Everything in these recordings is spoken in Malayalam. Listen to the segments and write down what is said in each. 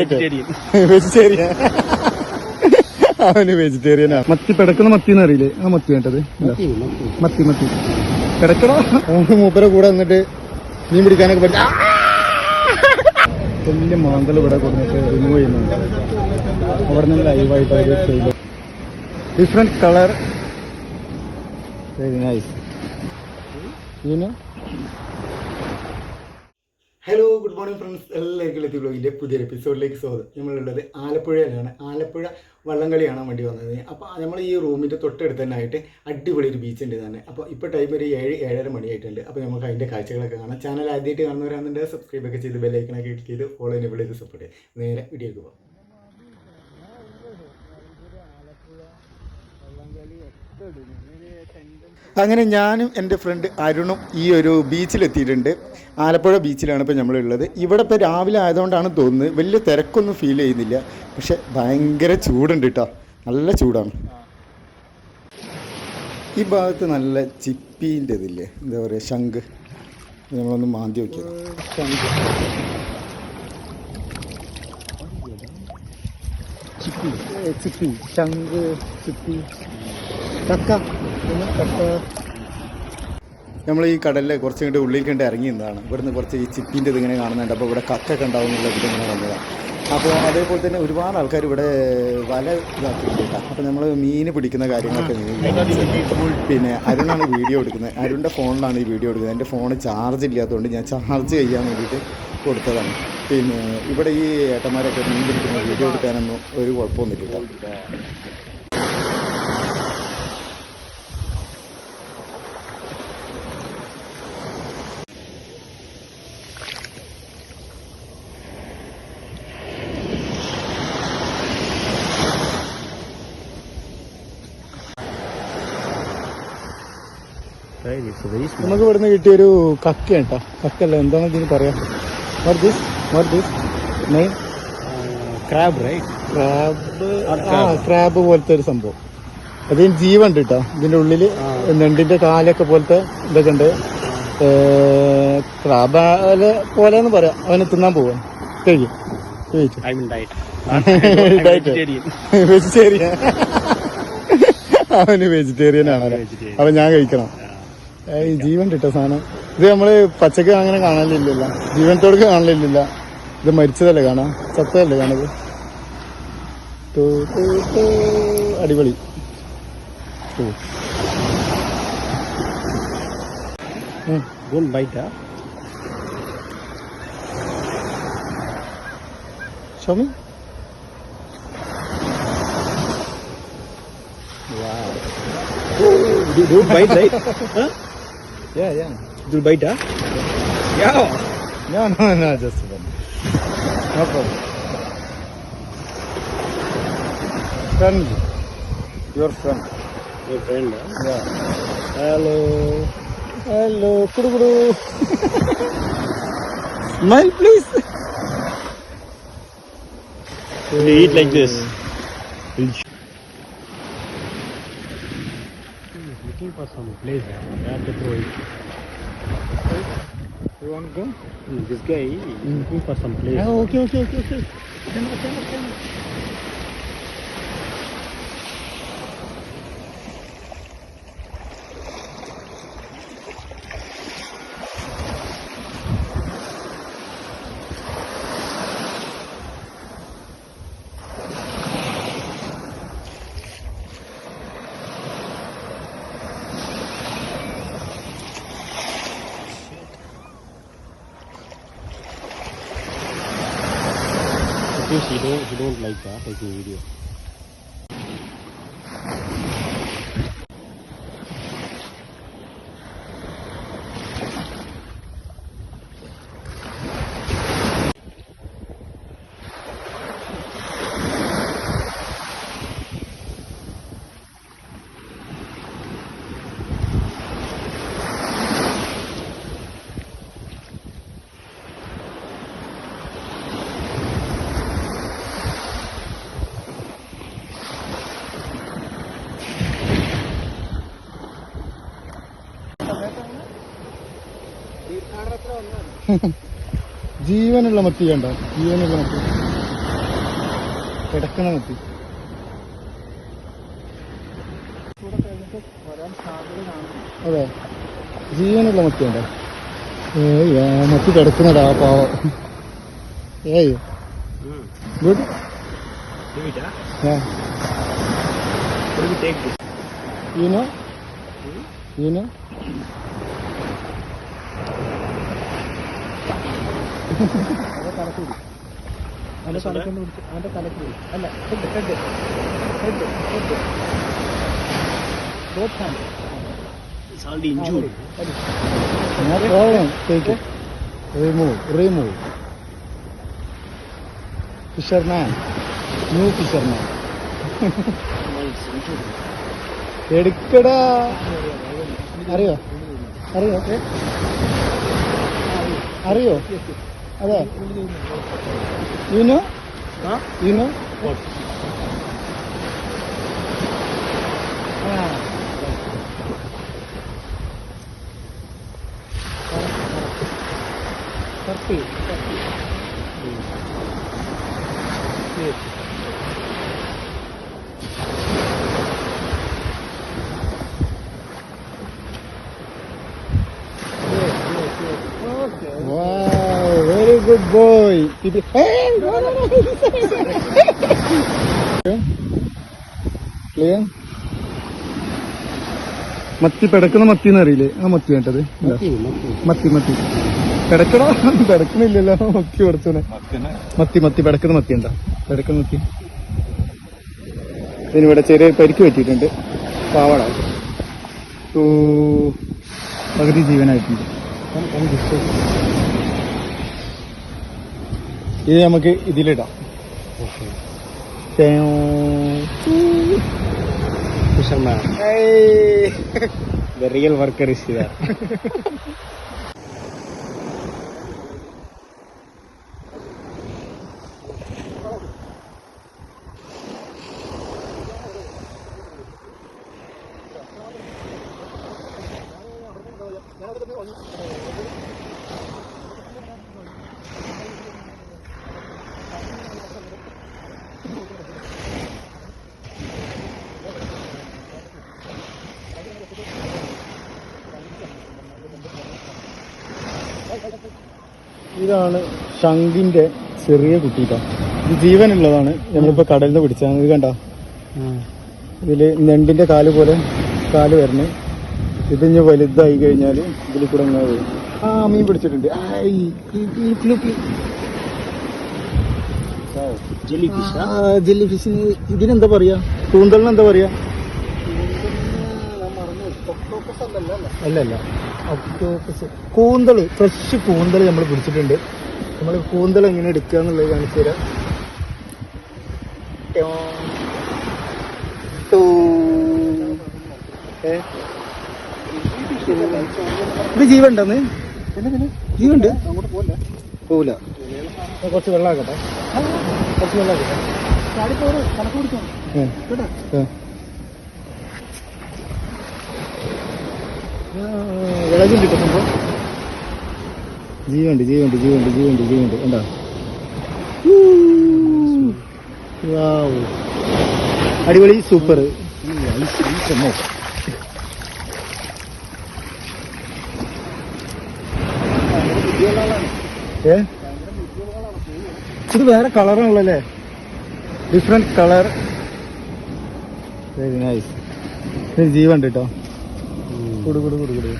വെജിറ്റേറിയൻ. അവന് വെജിറ്റേറിയൻ മത്തി പിടക്കുന്ന മത്തി എന്ന് അറിയില്ലേ ആ മത്തി വേണ്ടത്. മത്തി മത്തി. പിടക്കണോ? അവന് മൂപ്പരെ കൂടെ വന്നിട്ട് മീൻ പിടിക്കാനൊക്കെ പറ്റും. വലിയ മാന്തൽ ഇവിടെ കൊടുത്തിട്ട് റിമൂവ് ചെയ്യുന്നുണ്ട്. അവിടെ നിന്ന് ലൈവായിട്ട് അവർ ചെയ്തു. Different colour very nice you know hello good morning friends എല്ലാവർക്കും എത്തി ബ്ലോഗിന്റെ പുതിയൊരു എപ്പിസോഡിലേക്ക് സ്വാഗതം. നമ്മളുള്ളത് ആലപ്പുഴയിലാണ് ആലപ്പുഴ വള്ളംകളി കാണാൻ വേണ്ടി വന്നത്. അപ്പോൾ നമ്മൾ ഈ റൂമിന്റെ തൊട്ടടുത്ത് തന്നെ ആയിട്ട് അടിപൊളി ഒരു ബീച്ച് ഉണ്ട് തന്നെ അപ്പോൾ ഇപ്പോൾ ടൈം ഒരു ഏഴ് ഏഴര മണിയായിട്ടുണ്ട്. അപ്പോൾ നമുക്ക് അതിന്റെ കാഴ്ചകളൊക്കെ കാണാം. ചാനൽ ആദ്യമായിട്ട് കാണുന്നവരാണെന്നുണ്ടെങ്കിൽ സബ്സ്ക്രൈബ് ഒക്കെ ചെയ്ത് ബെല്ലൈക്കണൊക്കെ ക്ലിക്ക് ചെയ്ത് ഫോളോ എന്നെ ചെയ്ത് സപ്പോർട്ട് ചെയ്യും നേരെ വീഡിയോക്ക് പോകാം. അങ്ങനെ ഞാനും എന്റെ ഫ്രണ്ട് അരുണും ഈ ഒരു ബീച്ചിലെത്തിയിട്ടുണ്ട് ആലപ്പുഴ ബീച്ചിലാണ് ഇപ്പോൾ നമ്മളുള്ളത്. ഇവിടെ ഇപ്പോൾ രാവിലെ ആയതുകൊണ്ടാണ് തോന്നുന്നത്. വലിയ തിരക്കൊന്നും ഫീൽ ചെയ്യുന്നില്ല. പക്ഷെ ഭയങ്കര ചൂടുണ്ട് കേട്ടോ നല്ല ചൂടാണ്. ഈ ഭാഗത്ത് നല്ല ചിപ്പീന്റെ ഇതില്ലേ? എന്താ പറയുക ശംഖ്. നമ്മളൊന്ന് മാന്തി നോക്കിയത്. ചിപ്പി. ചിപ്പി. ശംഖ് ചിപ്പി. കക്ക നമ്മൾ ഈ കടലിലെ കുറച്ച് കണ്ട് ഉള്ളിൽ കണ്ട് ഇറങ്ങി നിന്നതാണ് ഇവിടുന്ന് കുറച്ച് ഈ ചിപ്പിന്റെ ഇതിങ്ങനെ കാണുന്നുണ്ട്. അപ്പോൾ ഇവിടെ കക്കൊക്കെ ഉണ്ടാവും എന്നുള്ള ഇതിങ്ങനെ വന്നതാണ് അപ്പോൾ അതേപോലെ തന്നെ ഒരുപാട് ആൾക്കാർ ഇവിടെ വല ഇതാക്കിയിട്ടുണ്ട്. കേട്ടോ അപ്പോൾ നമ്മൾ മീൻ പിടിക്കുന്ന കാര്യങ്ങളൊക്കെ പിന്നെ അരുണാണ് വീഡിയോ എടുക്കുന്നത്. അരുണിന്റെ ഫോണിലാണ് ഈ വീഡിയോ എടുക്കുന്നത്. എന്റെ ഫോൺ ചാർജ് ഇല്ലാത്തതുകൊണ്ട് ഞാൻ ചാർജ് ചെയ്യാൻ വേണ്ടിയിട്ട് കൊടുത്തതാണ്. പിന്നെ ഇവിടെ ഈ ഏട്ടന്മാരൊക്കെ മീൻ പിടിക്കുന്ന വീഡിയോ എടുക്കാനൊന്നും ഒരു കുഴപ്പമൊന്നുമില്ല നമുക്ക് ഇവിടുന്ന് കിട്ടിയൊരു കക്ക കേട്ടോ കക്കല്ല എന്താണ് ഇതിന് പറയാ? വാട്ട് ദിസ് വാട്ട് ദിസ് നെയ് ക്രാബ് right? ക്രാബ്. ആ ക്രാബ് പോലത്തെ ഒരു സംഭവം. അതിന് ജീവുണ്ട് കേട്ടോ ഇതിന്റെ ഉള്ളിൽ നെണ്ടിന്റെ കാലൊക്കെ പോലത്തെ ഇതൊക്കെ ഉണ്ട്. ക്രാബ് പോലെന്ന് പറയാം. അവനെ തിന്നാൻ പോവാ. കഴിക്കും. വെജിറ്റേറിയൻ. അവന് വെജിറ്റേറിയൻ ആണല്ലോ Vegetarian. അപ്പൊ ഞാൻ കഴിക്കണം. ഏയ് ജീവൻ കിട്ടോ സാധനം ഇത് നമ്മൾ പച്ചക്ക് അങ്ങനെ കാണലില്ലല്ലോ ജീവനത്തോടൊക്കെ കാണലില്ല ഇത് മരിച്ചതല്ലേ കാണാം ചത്തതല്ലേ കാണത്. അടിപൊളി huh? Show me. You don't bite, right? huh? Yeah, yeah. You'll bite, huh? Yeah. No, no, no, just one. No problem. Friend. Your friend. Your friend, huh? Yeah. Hello. Hello. Kudu kudu. Smile, please. You eat like this. Looking for some place where to throw it. You want to go? Hmm, This guy is looking for some place. Oh, okay, okay, okay, okay. Camera, camera, camera. Because he don't, he don't like that taking video. ജീവനുള്ള മത്തി വേണ്ട. ജീവനുള്ള മത്തി. കിടക്കണ മത്തി. അതെ. ജീവനുള്ള മത്തിയുണ്ടോ ഏയ് മത്തി കിടക്കുന്നടാ പാവ. ഏയ്. ഗുഡ് നോ യു നോ അവിടെ തലക്കൂടി അവിടെ തലക്കൊന്ന് പിടിച്ചു അവന്റെ തലക്കൂടി അല്ല head head head head boat hand അറിയോ അറിയോ അറിയോ അതെ you know Huh? You know What? Good boy. People- Hey, no, no, no. Clear? മത്തി പിടക്കുന്ന മത്തി എന്നറിയില്ലേ ആ മത്തി വേണ്ടത്. മത്തി മത്തി. പിടക്കണോ? പിടക്കണില്ലല്ലോ. മത്തി പഠിച്ചോനെ മത്തി മത്തി പിടക്കുന്ന മത്തി ഉണ്ടോ? പിടക്കുന്ന മത്തി. ഇതിനിവിടെ ചെറിയ പരിക്ക് പറ്റിയിട്ടുണ്ട്. പാവാട. പകുതി ജീവനായിട്ടുണ്ട്. ഇത് നമുക്ക് ഇതിലിടാം ടേം. Fisherman. ഏയ്. The real worker ഇതാണ് ശംഖിന്റെ ചെറിയ കുട്ടിയിട്ടാ ഇത് ജീവനുള്ളതാണ്. നമ്മളിപ്പോ കടലിൽ നിന്ന് പിടിച്ചതാണ്. ഇത് കണ്ട? ഇതിൽ നെണ്ടിന്റെ കാൽ പോലെ കാൽ വരണേ. ഇത് ഇനി വലുതായി കഴിഞ്ഞാൽ ഇതിൽ കൂടെ ഇങ്ങനെ വരും. ആ മീൻ പിടിച്ചിട്ടുണ്ട്. ജെല്ലി ഫിഷിന് ഇതിനെന്താ പറയാ? കൂന്തലിന് എന്താ പറയാ? അല്ലല്ല. അല്ല ഒക്ടോപ്പസ്. കൂന്തൾ ഫ്രഷ് കൂന്തൽ നമ്മൾ പിടിച്ചിട്ടുണ്ട്. നമ്മൾ കൂന്തൽ എങ്ങനെ എടുക്കുക എന്നുള്ളത് കാണിച്ചു തരാം? ഇത് ജീവണ്ടെന്ന് ജീവണ്ട് പോവില്ല? കുറച്ച് വെള്ളമാക്കട്ടെ. കുറച്ച് വെള്ളമാക്കട്ടെ. വിളകുണ്ട് കേട്ടോ? സംഭവം ജീവണ്ട് ജീവണ്ട് ജീവണ്ട് ജീവണ്ട് ജീവണ്ട് എന്താ വാവ്. അടിപൊളി സൂപ്പർ ഏ? ഇത് വേറെ കളറാണല്ലേ ഡിഫറെന്റ് കളർ വെരി നൈസ് ജീവണ്ട് കേട്ടോ കുടു കുടു കുടു കുടു.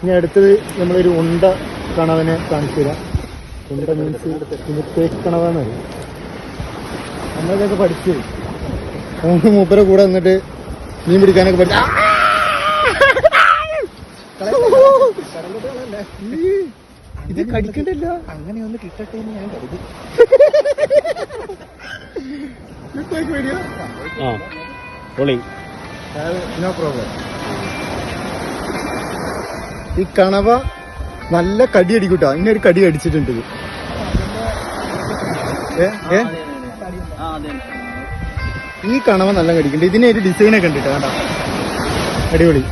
ഇനി അടുത്തത് നമ്മളൊരു ഉണ്ട കണവനെ കാണിച്ചു തരാം ഉണ്ട മീൻസ് ഇത് തേക്ക് കണവാണ് പറയും. നമ്മളിതൊക്കെ പഠിച്ചു. നമുക്ക് മൂപ്പരെ കൂടെ നിന്നിട്ട് മീൻ പിടിക്കാനൊക്കെ പറ്റും ഇത് കടിക്കണ്ടല്ലോ. അങ്ങനെ ഒന്ന് കിട്ടട്ടെ എന്ന് ഞാൻ കരുതി. വീഡിയോ. നോ പ്രോബ്ലം ഈ കണവ നല്ല കടി അടിക്കൂട്ടോ ഇങ്ങനെ ഒരു കടി അടിച്ചിട്ടുണ്ട്. ഏ? ഏ ഈ കണവ നല്ല കടിക്കുന്നുണ്ട് ഇതിനെ ഒരു ഡിസൈനൊക്കെ ഉണ്ട് കേട്ടോ അടിപൊളി.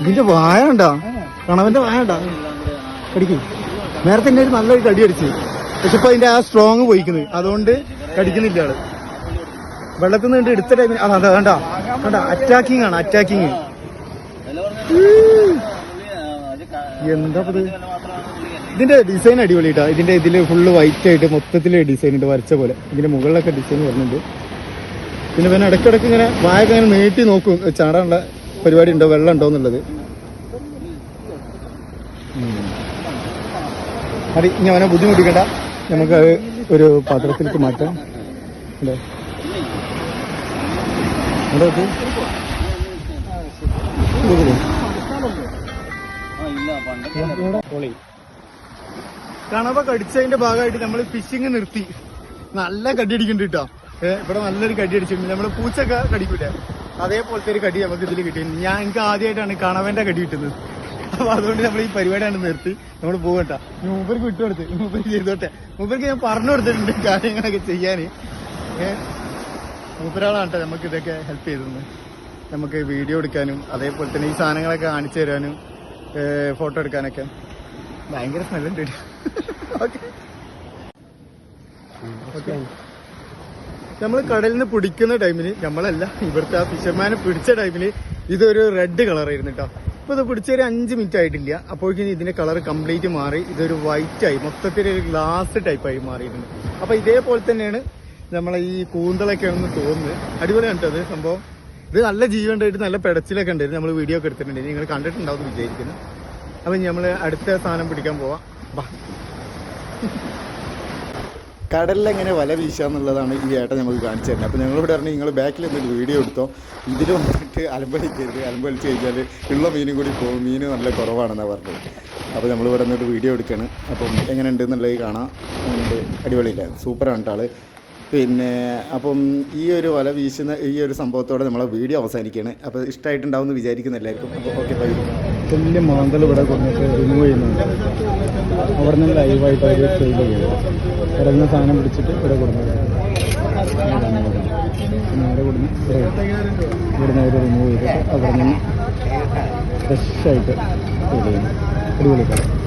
ഇതിന്റെ വായ ഉണ്ടോ കണവന്റെ വായ ഉണ്ടോ കടിക്കും. നേരത്തെ എന്നെ ഒരു നല്ലൊരു കടി അടിച്ച് പക്ഷെ ഇപ്പൊ അതിന്റെ ആ സ്ട്രോങ് പോയിക്കുന്നത് അതുകൊണ്ട് കടിക്കുന്നില്ല ആൾ. വെള്ളത്തിൽ നിന്ന് എടുത്ത ടൈമിൽ അതാ അതാ കണ്ട കണ്ട? അറ്റാക്കിങ് ആണ് അറ്റാക്കിങ് എന്താ ഇത് ഇതിന്റെ ഡിസൈൻ അടിപൊളി കേട്ടോ ഇതിന്റെ ഇതിൽ ഫുള്ള് വൈറ്റ് ആയിട്ട് മൊത്തത്തിൽ ഡിസൈൻ ഉണ്ട് വരച്ച പോലെ. ഇതിന്റെ മുകളിലൊക്കെ ഡിസൈൻ വരുന്നുണ്ട്. പിന്നെ പിന്നെ ഇടയ്ക്കിടയ്ക്ക് ഇങ്ങനെ വായൊക്കെ ഇങ്ങനെ നീട്ടി നോക്കും. ചാടാനുള്ള പരിപാടി ഉണ്ടോ? വെള്ളം ഉണ്ടോ എന്നുള്ളത്. അത് ഇനി അവനെ ബുദ്ധിമുട്ടിക്കണ്ട. നമുക്ക് അത് ഒരു പാത്രത്തിലേക്ക് മാറ്റാം. അല്ലേ? ഇവിടെ വെക്ക്. ഇത് വെക്ക്. കണവ കടിച്ചതിന്റെ ഭാഗമായിട്ട് നമ്മൾ ഫിഷിങ് നിർത്തി. നല്ല കടി അടിക്കുന്നുണ്ട് കേട്ടോ ഇവിടെ നല്ലൊരു കടി അടിച്ചിട്ടുണ്ട് നമ്മൾ പൂച്ചൊക്കെ കടിക്കൂല? അതേപോലത്തെ ഒരു കടി നമുക്ക് ഇതിൽ കിട്ടിയിട്ടുണ്ട് ഞാൻ എനിക്ക് ആദ്യമായിട്ടാണ് കണവന്റെ കടി കിട്ടുന്നത്. അപ്പൊ അതുകൊണ്ട് നമ്മൾ ഈ പരിപാടിയാണ് നിർത്തി. നമ്മൾ പോകണ്ട മൂപ്പർക്ക് വിട്ടുകൊടുത്ത് മൂപ്പർക്ക് ചെയ്തോട്ടെ. മൂപ്പർക്ക് ഞാൻ പറഞ്ഞു കൊടുത്തിട്ടുണ്ട് കാര്യങ്ങളൊക്കെ ചെയ്യാന്. മൂപ്പരാളാണ് കേട്ടോ നമുക്ക് ഇതൊക്കെ ഹെൽപ്പ് ചെയ്തത്. നമുക്ക് വീഡിയോ എടുക്കാനും അതേപോലെ തന്നെ ഈ സാധനങ്ങളൊക്കെ കാണിച്ചു തരാനും ഫോട്ടോ എടുക്കാനൊക്കെ. ഭയങ്കര സ്മെല്ലുണ്ട് ഓക്കെ നമ്മൾ കടലിൽ നിന്ന് പിടിക്കുന്ന ടൈമിൽ നമ്മളല്ല ഇവിടുത്തെ ആ ഫിഷർമാനെ പിടിച്ച ടൈമിൽ ഇതൊരു റെഡ് കളർ ആയിരുന്നു കേട്ടോ ഇപ്പൊ ഇത് പിടിച്ചൊരു അഞ്ച് മിനിറ്റ് ആയിട്ടില്ല. അപ്പോഴേക്കും ഇതിന്റെ കളർ കംപ്ലീറ്റ് മാറി ഇതൊരു വൈറ്റ് ആയി. മൊത്തത്തിൽ ഒരു ഗ്ലാസ് ടൈപ്പ് ആയി മാറിയിരുന്നു അപ്പൊ ഇതേപോലെ തന്നെയാണ് നമ്മളെ ഈ കൂന്തളൊക്കെ ആണെന്ന് തോന്നുന്നത്. അടിപൊളിയാണ് കേട്ടോ അത് സംഭവം. ഇത് നല്ല ജീവൻ ഉണ്ടായിട്ട് നല്ല പെടച്ചിലൊക്കെ ഉണ്ടായിരുന്നു. നമ്മൾ വീഡിയോ ഒക്കെ എടുത്തിട്ടുണ്ട്. നിങ്ങൾ കണ്ടിട്ടുണ്ടാവും വിചാരിക്കുന്നു. അപ്പൊ നമ്മൾ അടുത്ത സാധനം പിടിക്കാൻ പോവാം. കടലിൽ എങ്ങനെ വല വീശാന്നുള്ളതാണ് ഈ ഏട്ടൻ നമുക്ക് കാണിച്ചു തരുന്നത്. അപ്പോൾ ഞങ്ങളിവിടെ പറഞ്ഞു നിങ്ങൾ ബാക്കിൽ എന്തൊരു വീഡിയോ എടുത്തോ? ഇതിൽ വന്നിട്ട് അലമ്പടിക്കരുത് അലമ്പടിച്ച് കഴിഞ്ഞാൽ ഉള്ള മീനും കൂടി പോകും. മീൻ നല്ല കുറവാണെന്നാണ് പറഞ്ഞത്. അപ്പോൾ നമ്മൾ നമ്മളിവിടെ നിന്നിട്ട് വീഡിയോ എടുക്കുകയാണ് അപ്പം എങ്ങനെ ഉണ്ട് എന്നുള്ളത് കാണാം. അടിപൊളിയില്ല? സൂപ്പറാണ് കേട്ടോ ആൾ. പിന്നെ അപ്പം ഈ ഒരു വല വീശുന്ന ഈ ഒരു സംഭവത്തോടെ നമ്മളെ വീഡിയോ അവസാനിക്കുകയാണ്. അപ്പോൾ ഇഷ്ടമായിട്ടുണ്ടാവും എന്ന് വിചാരിക്കുന്ന എല്ലാവർക്കും. അപ്പോൾ ഓക്കെ ബൈ. വലിയ മാന്തൽ ഇവിടെ കൊണ്ടിട്ട് റിമൂവ് ചെയ്യുന്നുണ്ട്. അവിടെ നിന്ന് ലൈവായിട്ട് അവർ ചെയ്യും ഇറങ്ങുന്ന സാധനം പിടിച്ചിട്ട് ഇവിടെ കൊടുക്കുന്നത് നേരെ കൊടുന്ന് ഇവിടുന്ന് അവർ റിമൂവ് ചെയ്തിട്ട് അവിടെ നിന്ന് ഫ്രഷായിട്ട് സെയിൽ ചെയ്യുന്നു അടിപൊളി കട